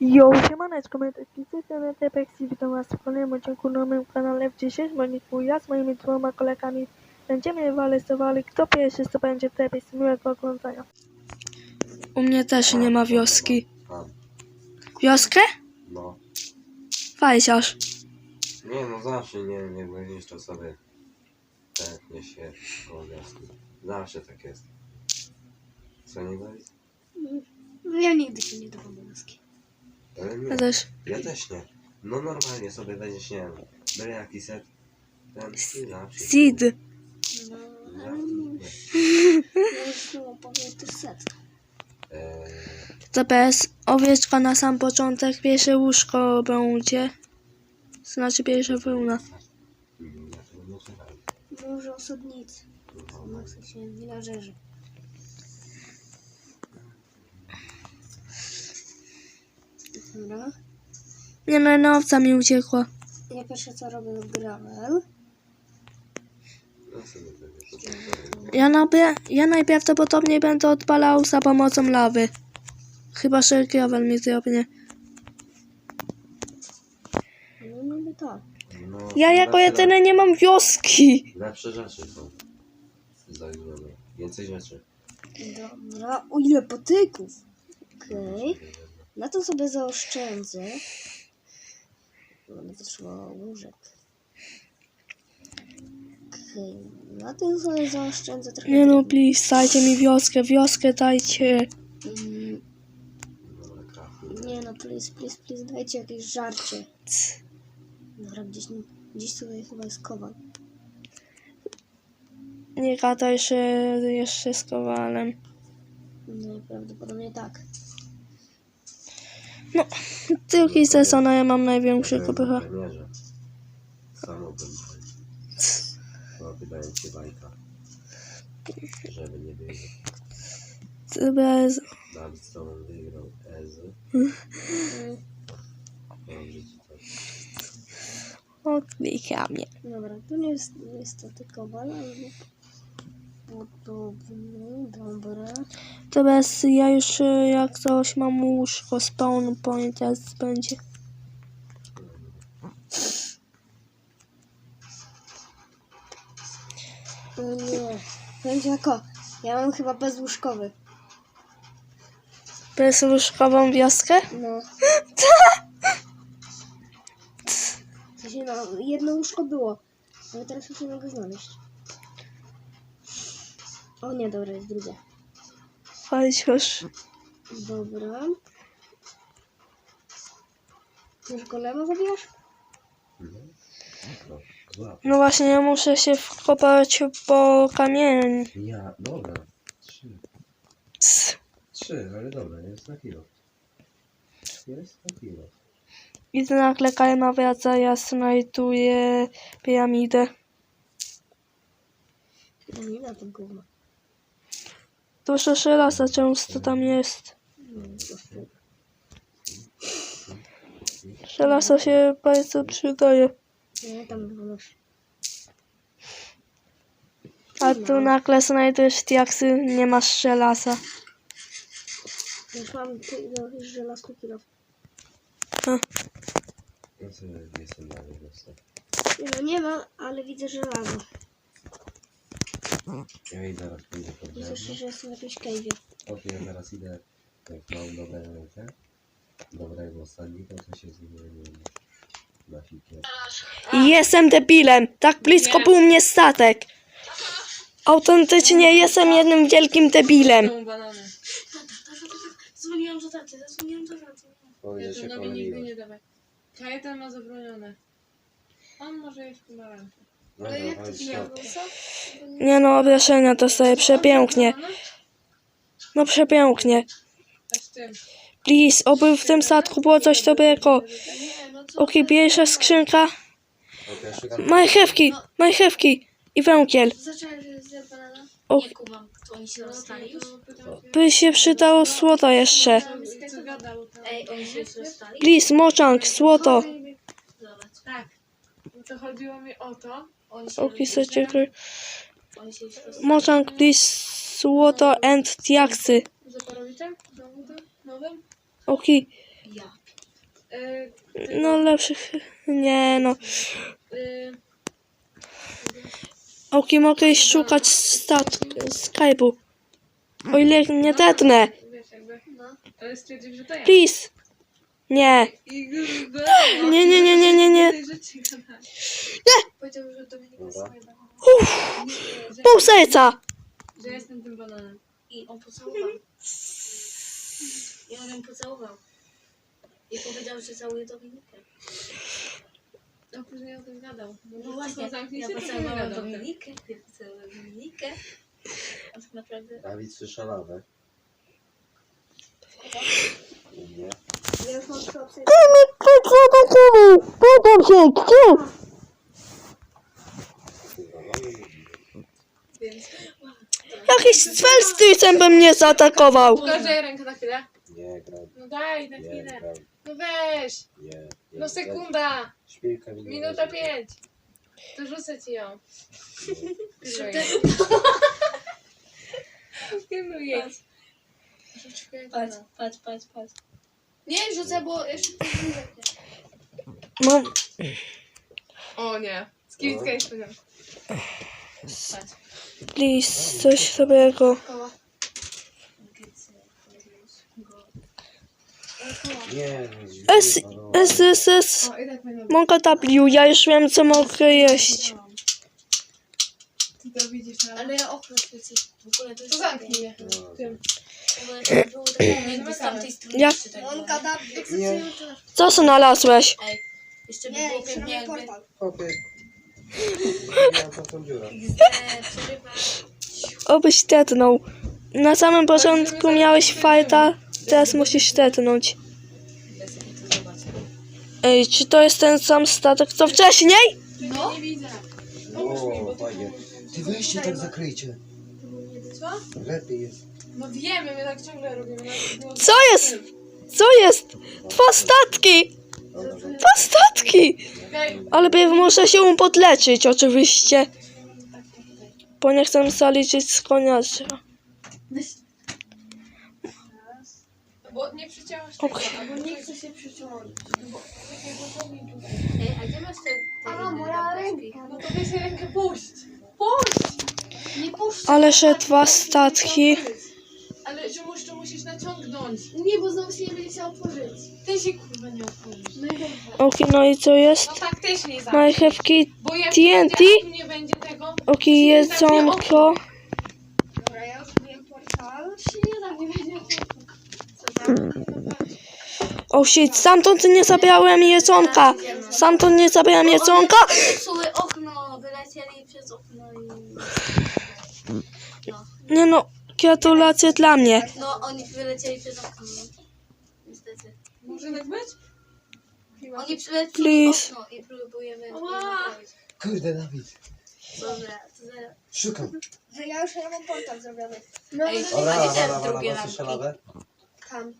Yo, siemaneczko, my taki system Tepex i witam was w kolejnym odcinku na moim kanale. W dzisiejszym odcinku ja z moimi dwoma kolegami będziemy walesowali, kto pierwszy zdobędzie Tepex. Miłego oglądania. U mnie też nie ma wioski. Wioskę? no. Fajsiarz. Nie, no zawsze nie jak będziesz to sobie tętnie się koło wioski. Zawsze tak jest. Co nie Dawid? Ja nigdy się nie dawam do Ale Ja nie, też. ja też nie. No normalnie sobie będziesz, nie wiem, byle jaki set, ten. Sid. No, Ja, ale nie. ja już było powiem też set. TPS, owieczka na sam początek, pierwsze łóżko będzie. Znaczy pierwsza wełna. mm, ja tego nie czytałem. Może osobnicy. No, No, w sensie villagerzy. Dobra. Nie no, owca mi uciekła. Ja pierwsze co robię gravel. Ja, nabie, ja najprawdopodobniej będę odpalał za pomocą lawy. Chyba że gravel mi zrobię. No niby tak. No, Ja jako lepsze- jedyny nie mam wioski. Lepsze rzeczy są. Zajrzone. Więcej rzeczy. Dobra. O ile patyków. Okej. Na to sobie zaoszczędzę. Będę potrzebowała łóżek. Okej. Na tym sobie zaoszczędzę trochę. Nie no, please, dajcie mi wioskę, wioskę dajcie. Mm. Nie no, please, please, please, dajcie jakieś żarcie. Dobra, gdzieś, gdzieś tutaj chyba jest kowal. Nie gadaj, że jeszcze z kowalem. No prawdopodobnie tak. No, drugi sezon, a ja mam największego pycha. Premierze. Samo bym No, wydaje ci bajka. Żeby nie. Bez... Dawid z tobą wygrał Ezy. Mm, Dobrze ci mnie. Dobra, tu nie jest niestety kowal, ale dobra. Bez, ja już jak coś mam łóżko, spawn point teraz będzie. O nie, będzie jako, ja mam chyba bezłóżkowy. Bezłóżkową wioskę? No. W sensie, no, jedno łóżko było, ale teraz już nie mogę znaleźć. O nie, dobra, jest drugie. Chociaż... Dobra. Już golema zabijasz? No. No właśnie, ja muszę się wkopać po kamień. Ja, dobra. Trzy. Cs. Trzy, ale dobra, jest na kilo. Jest na kilo. I nagle Kajma wraca, ja znajduję piramidę. No nie na gówno. Dużo żelaza często tam jest. Żelazo się bardzo przydaje. Nie, tam masz. A tu nagle znajdujesz diaksy, nie masz żelaza. Już mam ty, no, już żelazny kilo. Nie no, nie mam, ale widzę żelazo. Ja i zaraz pójdę po Widzę, drewno. że jestem w jakiejś cave'ie. Oto ja zaraz idę, jak mam dobre ręce, dobrego osadnika, to się z nim nie na fikier. Jestem debilem, tak blisko był mnie statek. Autentycznie jestem jednym wielkim debilem. Są banany. Dzwoniłam do taty, zadzwoniłam do taty. Powiedz, Ja tu się nigdy nie dawaj. Kajetan ma zabronione. On może jeść pomarańcze. Dobra, chodź, Ja stop. Nie no, obrażenia dostaję przepięknie. No przepięknie. Tym. Please, oby w tym statku było coś dobrego. Co? Okej, pierwsza skrzynka. Marchewki, marchewki i węgiel. O, to by się przydało złoto jeszcze. Co? Please, moczank, złoto. Zobacz. Tak. No to chodziło mi o to. Się już rozstali. Moczank, please, złoto and diaksy. Za parowicem? Znowu to? Nowym? Okej, Ja. Y, No lepszych... Nie no. y, Oki mogę szukać stat... Skype'u. O ile nie tetnę. No. Please. Nie. I Nie, nie, nie, nie, nie, nie. Powiedział, że Dominika Dobra. swoje dało. Nie, że, Pół serca. że jestem tym bananem. I on pocałował. I on ją pocałował. I powiedział, że całuje Dominikę. A później o tym gadał. No właśnie, zamknij ja się, to nie pocałowałam gadał. Dominikę, ja pocałowałam Dominikę. A tak naprawdę... Dawid słyszał lawę. U mnie. Ja już mam to Kurwa, Jakiś cwel z tycem by mnie zaatakował. Pokażę rękę na chwilę. Nie, gram. No daj na Nie, chwilę. gram. No weź. Nie. nie No sekunda. Szpilka mi nie Minuta leży. pięć. To rzucę ci ją. Pilnuj. Pilnuj jej. Rzuć Patrz, patrz, patrz, patrz. Nie, rzucę, bo jeszcze... Mam... O nie. Skiwitka jeszcze nie. Patrz. Please, coś. Nie, S, S, S, S. Mogę W, ja już wiem co mogę jeść. Ty to widzisz, ale... Ja okno. W ogóle to To jest zamknij je. No. Tym. Ja-. Co znalazłeś? Ej, jeszcze by było pewnie jakby... Obyś tetnął. Na samym początku miałeś fajta, teraz musisz tetnąć. Ej, czy to jest ten sam statek co wcześniej? No. Nie widzę. O, fajnie. Ty weźcie tak zakryjcie. Co? Lepiej jest. No wiemy, my tak ciągle robimy. Co jest? Co jest? Dwa statki! Dwa statki! Ale muszę się podleczyć oczywiście. Bo nie chcę zaliczyć z koniacza. bo nie przyciąłeś tego, Okej. albo nie chcę się przyciągnąć. Bo bo to. Ej, a gdzie masz te, te A, moja lampeczki? No to weź rękę, puść! Puść! Nie puszczę. Ale że dwa statki. Naciągnąć. Nie, bo znowu się nie będzie chciał otworzyć. Ty się kurwa nie otworzysz. No i. Okej, no i co jest? No tak też nie My zamknij. have kit. Bo jak TNT? nie będzie tego, Okej, jedzonko. Dobra, ja wiem portal. Się nie da, nie będzie O shit, stamtąd nie zabrałem jedzonka. Stamtąd nie zabrałem jedzonka. Psuły okno, wylecieli przez okno i... No, Nie no, gratulacje dla mnie. No oni wylecieli przez okno, no. Niestety. może tak być? Oni przylecieli Please. przez okno i próbujemy Ła. naprawić. Kurde, Dawid. Dobra, to za... Szukam. Że ja już mam portal zrobiony. Ej, Dobra, a gdzie dobra, te dobra, drugie słyszę lawę? Tam.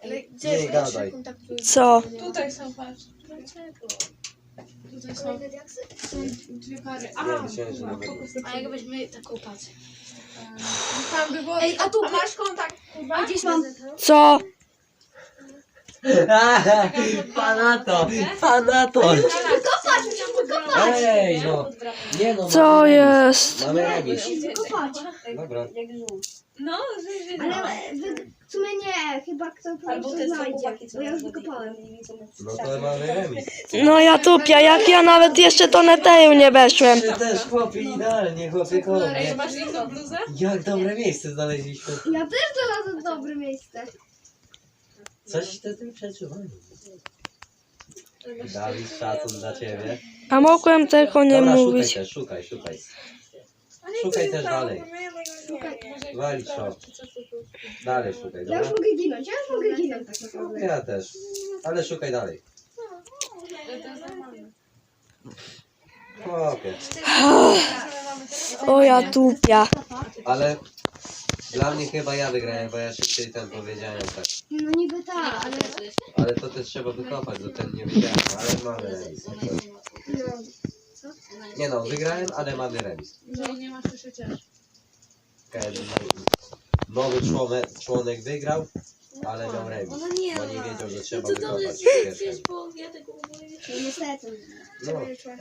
Ej, Nie Gdzie gadaj. kontaktuję? Co? Tutaj są, patrz. Dlaczego? Tutaj są, są dwie pary. A, Nie, myślałem, że kurwa, nawet- A jakbyśmy taką patrz. Tam by było... Ej, a tu- masz kontakt, kurwa? A gdzieś mam. Co? Panato! Panato! Ej, no. Nie no. Co mamy jest? Mamy. Wykopać. Dobra. No, że, że Ale wy, w sumie nie, chyba kto Albo te są znajdzie. chłopaki, co Bo ja już wykopałem. No to mamy remis. No ja tupia, jak ja nawet jeszcze do neteju nie weszłem. Ty też chłopie idealnie, chłopie Ej, mnie. masz inną bluzę? Jak dobre miejsce znaleźliśmy. Ja też znalazłem dobre miejsce. Coś ty tym przeczuwamy. Dawid, szacun dla ciebie. A mogłem tego nie Dobra, szukaj mówić. też, szukaj, szukaj. Szukaj też dalej. Walić to. Dalej szukaj, Ja już dobra? mogę ginąć, ja już mogę ginąć tak naprawdę. Ja też. Ale szukaj dalej. Chłopie. O ja tupia. Ale dla mnie chyba ja wygrałem, bo ja szybciej ten powiedziałem tak. No niby tak, ale... Ale to też trzeba wykopać, bo ten nie wiedziałem, ale mamy remis. No. Nie no, wygrałem, ale mamy remis. Jeżeli nie masz, to się ciesz. Nowy członek, członek wygrał, ale miał remis. Ona nie Bo nie ma. wiedział, że No trzeba to dobrze, wykopać że pierwsze. przecież bo ja tego w ogóle nie No niestety. No,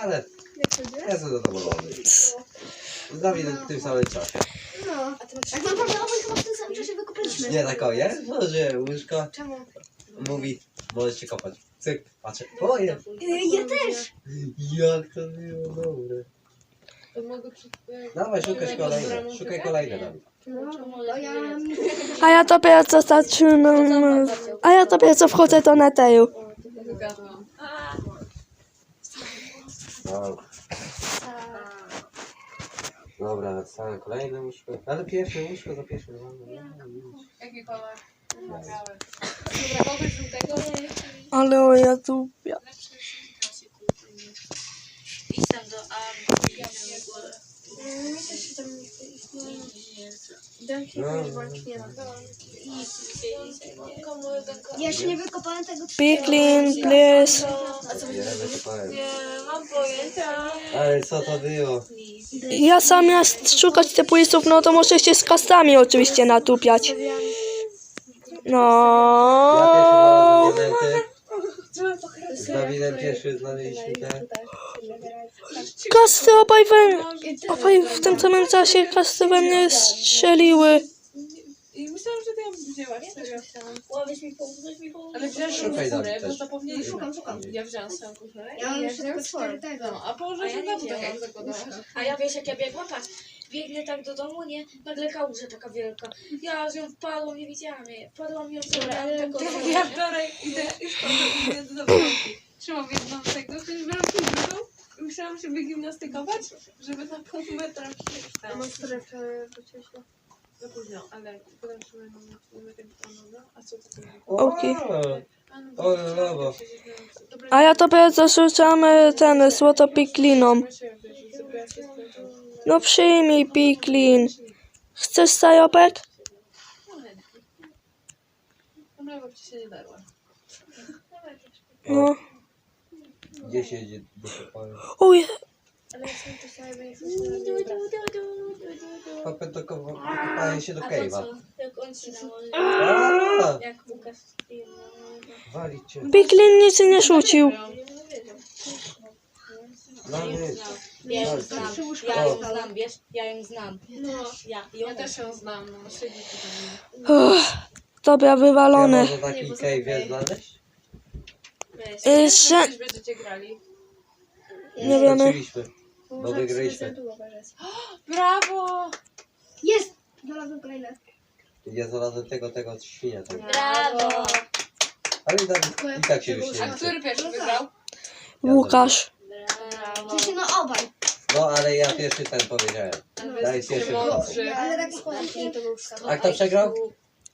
ale jest? jestem zadowolony. Z Dawidem w tym samym czasie. No. Tak naprawdę obaj chyba w tym samym czasie wykopaliśmy. Nie tak o jest? Może łóżko Czemu? mówi, możecie kopać. Cyk, patrzę. O jest! Ja też. Jak to było dobre. To mogę przy... Dawaj, szukaj kolejne. Szukaj kolejne Dawid. No, to ja... A ja dopiero co zaczynam... A ja dopiero co wchodzę do neteju. Wygadłam. No. Dobra, napisałem kolejne łóżko. Ale pierwsze łóżko za pierwsze. no, no, no. Jaki kolor? Dobra, kogoś żółtego? Ale o ja tu... Ja. Tam do w. Mi też się tam nie iść. No, no, no. nie ma. Ja się nie wykopałem tego Piklin, please. Nie, wykopałem. Nie mam pojęcia. Ale co to było? Ja zamiast szukać tych płysów, no to muszę się z kastami oczywiście natupiać. No. Ja diamenty. Z Dawidem pierwszy znaleźliśmy te. Kasty obaj we... Obaj w tym samym czasie kasty we mnie strzeliły. I myślałam, że ty ją wzięłaś, serio. Mi mi. Ale wziąłeś Szukaj, górę, Dawid, bo też. zapomnieliśmy. Szukam, szukam. Ja wziąłam swoją kuchnię. Ja mam Ja tylko cztery tego. No, a położę A ja się nie tam tak wzięłam. jak zakładałaś. A ja wiesz jak ja biegłam? Patrz, biegnę tak do domu, nie? Nagle kałuża taka wielka. Ja z nią wpadłam, nie widziałam jej. Wpadłam ją sobie, ale tak od Ja wczoraj idę, już wchodzę, idę do bramki. Trzymam jedną tego, ktoś bramki drugą. Musiałam się wygimnastykować, żeby na pół metra przejść A tam. mam strefę do cieśla. Za późno, ale potem na kilometr no, a co to? Okej. No, O, lewo. A ja dopiero co rzucam e, ten złoto pikliną. No przyjmij piklin. Chcesz sajopek? Dobra, bo ci się nie darła. No. Gdzie się jedzie? Wykopałem. Uj, Ale ja sobie to sobie nie chcę się Kopę do kowo- Wykopałem się do A to cave'a. co? Jak on ci nałoży? Aaa! Jak Łukasz film Walić cię. piklin nic nie rzucił. No nie. Ja ją znam, ja ją znam, wiesz? Ja ją znam. No. Ja, Ja też ją znam, no siedzi tutaj. Uff, dobra, Ja wywalone. może taki cave znaleźć? Y. Też będziecie grali. Nie wiemy. Skończyliśmy. Bo wygraliśmy. Brawo! Jest! Znalazłem kolejne. Ja znalazłem tego, tego świnia. Tego. Brawo! Ale i tak się już nie A który pierwszy wygrał? Łukasz. Brawo! No obaj. No ale ja pierwszy ten powiedziałem. Daj pierwszy Mądrzy. Ale tak składam się. A kto przegrał?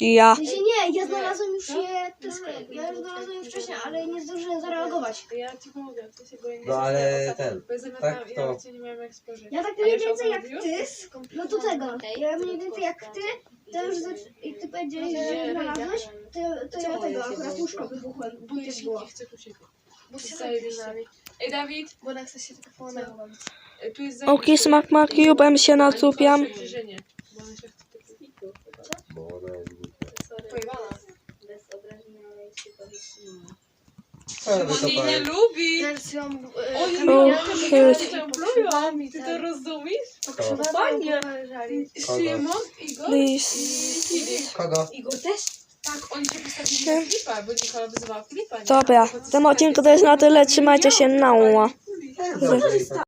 Ja. W sensie nie, ja znalazłem już je też, ja już znalazłem już wcześniej, ale nie zdążyłem zareagować. Ja ci pomogę, to się boję nie No ale ten. Bo ja zamiast tak, to- ja cię nie miałem jak spojrzeć. Ja tak mniej więcej jak ty, no do tego. Ja mniej więcej jak ty, to już i ty powiedziałeś, że znalazłeś, to, to ja tego akurat łóżko wybuchłem. Bo Też było. Bo się Zajebiście. Ej Dawid, Bo ona chce się tylko jest Oki smak ma cubem się natupiam. Przybliżenie, bo ona się chce tylko Bo ona jest głupia. pojebana. Bez obrażenia, ale jeszcze powiedzmy. Co ja On jej nie lubi! Teraz ją... Oj, O, ja Jezu. też ją lubią! Ty to rozumiesz? Kogo? Fajnie. Szymon, Igor Please. i Filip. Kogo? Igor też? Tak, oni się postawili w Filipa, bo Nikola wyzywała Filipa. nie? Dobra, w tym odcinku to jest na tyle. Trzymajcie się na tak.